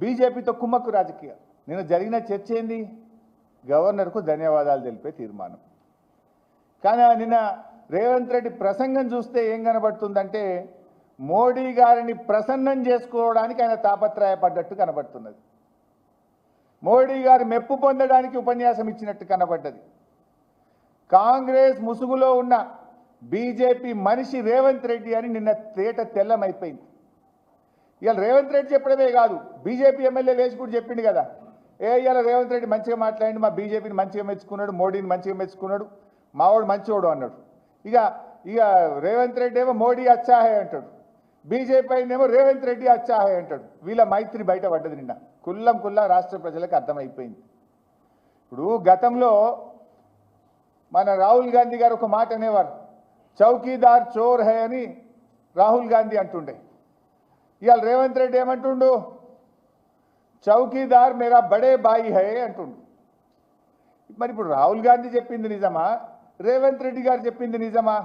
బీజేపీతో కుమ్మక్కు రాజకీయం నిన్న జరిగిన చర్చ ఏంది? గవర్నర్కు ధన్యవాదాలు తెలిపే తీర్మానం. కానీ నిన్న రేవంత్ రెడ్డి ప్రసంగం చూస్తే ఏం కనబడుతుందంటే మోడీ గారిని ప్రసన్నం చేసుకోవడానికి ఆయన తాపత్రయపడ్డట్టు కనబడుతున్నది. మోడీ గారి మెప్పు పొందడానికి ఉపన్యాసం ఇచ్చినట్టు కనబడ్డది. కాంగ్రెస్ ముసుగులో ఉన్న బీజేపీ మనిషి రేవంత్ రెడ్డి అని నిన్న తేట తెల్లమైపోయింది. ఇవాళ రేవంత్ రెడ్డి చెప్పడమే కాదు. బీజేపీ ఎమ్మెల్యే లేచి కూడా చెప్పిండు కదా. ఏ ఇవాళ రేవంత్ రెడ్డి మంచిగా మాట్లాడి మా బీజేపీని మంచిగా మెచ్చుకున్నాడు మోడీని మంచిగా మెచ్చుకున్నాడు మావాడు మంచివాడు అన్నాడు. ఇక ఇక రేవంత్ రెడ్డి ఏమో మోడీ అచ్చాహే అంటాడు. బీజేపీ అయినేమో రేవంత్ రెడ్డి అచ్చాహే అంటాడు. వీళ్ళ మైత్రి బయట పడ్డది నిన్న. కుల్లం కుల్లా రాష్ట్ర ప్రజలకు అర్థమైపోయింది. ఇప్పుడు గతంలో మన రాహుల్ గాంధీ గారు ఒక మాట అనేవారు చౌకీదార్ చోర్ హే అని రాహుల్ గాంధీ అంటుండే. ఇవాళ రేవంత్ రెడ్డి ఏమంటుండు? చౌకీదార్ మేరా బడే బాయి హై అంటుండు. మరి ఇప్పుడు రాహుల్ గాంధీ చెప్పింది నిజమా? రేవంత్ రెడ్డి గారు చెప్పింది నిజమా?